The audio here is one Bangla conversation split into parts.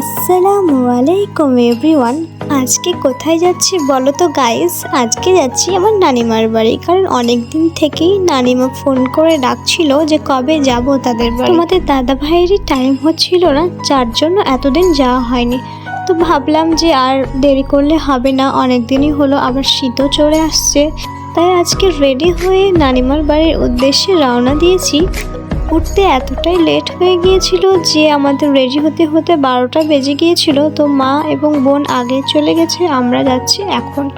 আসসালামু আলাইকুম এভরিওয়ান আজকে কোথায় যাচ্ছি বলো তো গাইস আজকে যাচ্ছি আমার নানিমার বাড়ি, কারণ অনেক দিন থেকেই নানিমা ফোন করে ডাকছিল যে কবে যাব তাদের বাড়ি। আমাদের দাদা ভাইয়েরই টাইম হচ্ছিল না, যার জন্য এতদিন যাওয়া হয়নি। তো ভাবলাম যে আর দেরি করলে হবে না অনেক দিনই হলো, আবার শীতও চলে আসছে। তাই আজকে রেডি হয়ে নানিমার বাড়ির উদ্দেশ্যে রওনা দিয়েছি। উঠতে এতটাই লেট হয়ে গিয়েছিল যে আমাদের রেডি হতে হতে বারোটা বেজে গিয়েছিল। তো মা এবং বোন আগে চলে গেছে, আমরা যাচ্ছি এখন।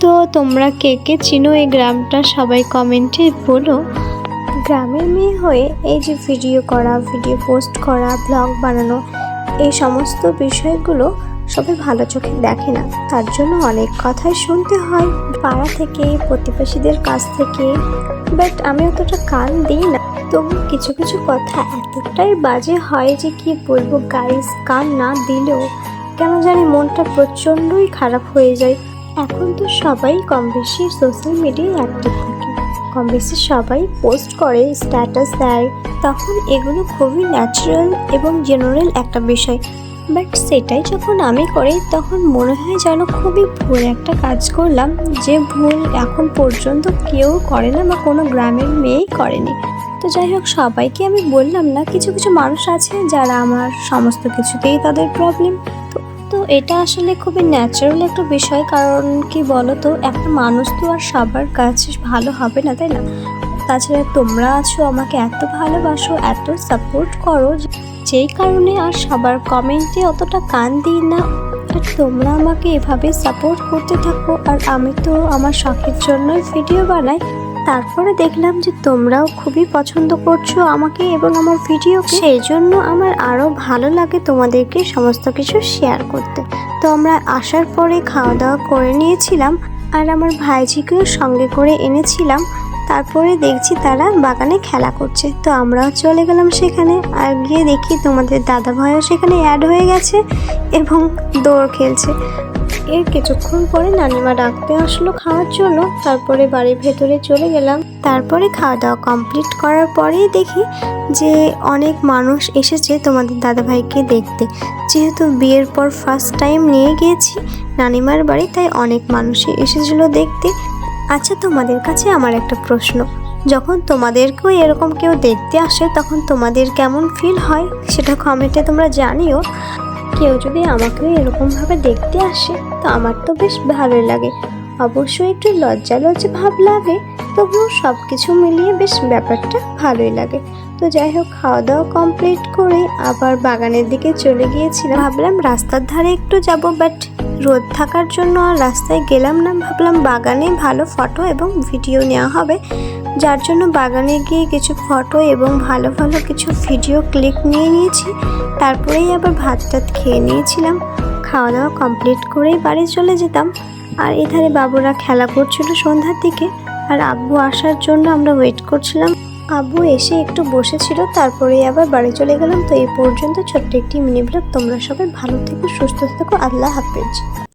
তো তোমরা কে কে চিনো এই গ্রামটা সবাই কমেন্টে বলো। গ্রামের মেয়ে হয়ে এই যে ভিডিও করা ভিডিও পোস্ট করা ব্লগ বানানো, এই সমস্ত বিষয়গুলো সবাই ভালো চোখে দেখে না। তার জন্য অনেক কথাই শুনতে হয় পাড়া থেকে, প্রতিবেশীদের কাছ থেকে। বাট আমি অতটা কান দিই না। তবু কিছু কিছু কথা এতটাই বাজে হয় যে কি বলব গাইস কান না দিলেও কেন জানি মনটা প্রচণ্ডই খারাপ হয়ে যায়। এখন তো সবাই কম বেশি সোশ্যাল মিডিয়ায় অ্যাক্টিভ থাকে। কম বেশি সবাই পোস্ট করে স্ট্যাটাস দেয়। তখন এগুলো খুবই ন্যাচারাল এবং জেনারেল একটা বিষয়। বাট সেটাই যখন আমি করি, তখন মনে হয় যেন খুবই ভুল একটা কাজ করলাম, যে ভুল এখন পর্যন্ত কেউ করে না বা কোনো গ্রামের মেয়েই করেনি। তো যাই হোক, সবাইকে আমি বললাম না, কিছু কিছু মানুষ আছে যারা আমার সমস্ত কিছুতেই তাদের প্রবলেম তো তো এটা আসলে খুবই ন্যাচারাল একটা বিষয়, কারণ কি বলো তো একটা মানুষ তো আর সবার কাছে ভালো হবে না, তাই না? তাছাড়া তোমরা আছো, আমাকে এত ভালোবাসো, এত সাপোর্ট করো যেই কারণে আর সবার কমেন্টে অতটা কান দিই না। তোমরা আমাকে এভাবে সাপোর্ট করতে থাকো, আর আমি তো আমার শখের জন্যই ভিডিও বানাই। তারপরে দেখলাম যে তোমরাও খুবই পছন্দ করছ আমাকে এবং আমার ভিডিও সেই জন্য আমার আরও ভালো লাগে তোমাদেরকে সমস্ত কিছু শেয়ার করতে। তো আমরা আসার পরে খাওয়া দাওয়া করে নিয়েছিলাম আর আমার ভাইজিকেও সঙ্গে করে এনেছিলাম। তারপরে দেখছি তারা বাগানে খেলা করছে। তো আমরাও চলে গেলাম সেখানে আর গিয়ে দেখি তোমাদের দাদা ভাইও সেখানে অ্যাড হয়ে গেছে এবং দৌড় খেলছে। এর কিছুক্ষণ পরে নানিমা ডাকতে আসলো খাওয়ার জন্য। তারপরে বাড়ির ভেতরে চলে গেলাম। তারপরে খাওয়া দাওয়া কমপ্লিট করার পরেই দেখি যে অনেক মানুষ এসেছে তোমাদের দাদাভাইকে দেখতে। যেহেতু বিয়ের পর ফার্স্ট টাইম নিয়ে গিয়েছি নানিমার বাড়ি, তাই অনেক মানুষই এসেছিল দেখতে। আচ্ছা তোমাদের কাছে আমার একটা প্রশ্ন। যখন তোমাদেরকেও এরকম কেউ দেখতে আসে, তখন তোমাদের কেমন ফিল হয়? সেটা কমেন্টে তোমরা জানিও। কেউ যদি আমাকেও এরকমভাবে দেখতে আসে, তো আমার তো বেশ ভালোই লাগে। অবশ্যই একটু লজ্জা লজ্জা ভাব লাগে, তবুও সব কিছু মিলিয়ে বেশ ব্যাপারটা ভালোই লাগে। তো যাই হোক খাওয়া দাওয়া কমপ্লিট করে আবার বাগানের দিকে চলে গিয়েছিলাম। ভাবলাম রাস্তার ধারে একটু যাব বাট রোদ থাকার জন্য আর রাস্তায় গেলাম না। ভাবলাম বাগানে ভালো ফটো এবং ভিডিও নেওয়া হবে। যার জন্য বাগানে গিয়ে কিছু ফটো এবং ভালো ভালো কিছু ভিডিও ক্লিক নিয়ে নিয়েছি। তারপরেই আবার ভাত টাত খেয়ে নিয়েছিলাম। খাওয়া দাওয়া কমপ্লিট করেই বাড়ি চলে যেতাম। আর এধারে বাবুরা খেলা করছিল সন্ধ্যার দিকে। আর আব্বু আসার জন্য আমরা ওয়েট করছিলাম। আব্বু এসে একটু বসেছিল, তারপরেই আবার বাড়ি চলে গেলাম। তো এই পর্যন্ত ছোট্ট একটি মিনি ব্লগ তোমরা সবাই ভালো থেকো, সুস্থ থেকো। আল্লাহ হাফেজ।